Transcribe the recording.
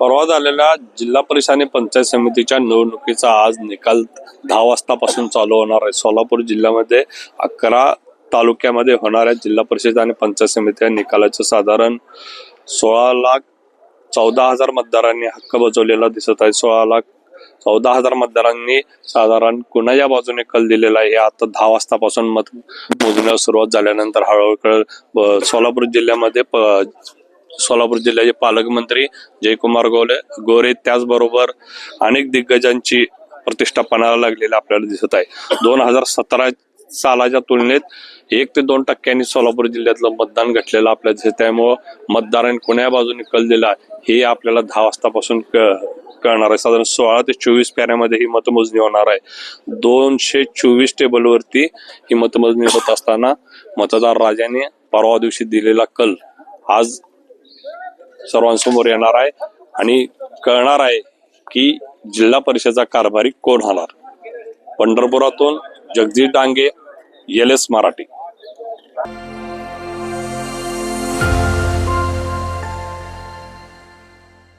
परवा झालेल्या जिल्हा परिषद आणि पंचायत समितीच्या निवडणुकीचा आज निकाल दहा वाजतापासून चालू होणार आहे सोलापूर जिल्ह्यामध्ये अकरा तालुक्यामध्ये होणाऱ्या जिल्हा परिषद आणि पंचायत समिती निकालाचं साधारण सोळा लाख चौदा हजार मतदारांनी हक्क बजावलेला दिसत आहे सोळा लाख चौदा हजार मतदारांनी साधारण कुणाच्या बाजूने कल दिलेला आहे हे आता दहा वाजतापासून मत मोजण्यास सुरुवात झाल्यानंतर हळूहळू कळेल. सोलापूर जिल्ह्यामध्ये प- सोलापूर जिल्ह्याचे पालकमंत्री जयकुमार गोले गोरे त्याचबरोबर अनेक दिग्गजांची प्रतिष्ठा पणाला लागलेली आपल्याला दिसत आहे. दोन हजार सतरा सालाच्या तुलनेत एक ते दोन टक्क्यांनी सोलापूर जिल्ह्यातलं मतदान घटलेलं आपल्याला दिसत आहे. त्यामुळं मतदारांनी कोण्या बाजूने कल दिला हे आपल्याला दहा वाजतापासून क- कळणार आहे. साधारण सोळा ते चोवीस पॅऱ्यामध्ये ही मतमोजणी होणार आहे. दोनशे चोवीस टेबलवरती ही मतमोजणी होत असताना मतदार राजाने परवा दिवशी दिलेला कल आज सर्वांसमोर येणार आहे आणि कळणार आहे की जिल्हा परिषदेचा कारभारी कोण होणार? पंढरपुरातून जगदीश डांगे एल एस मराठी.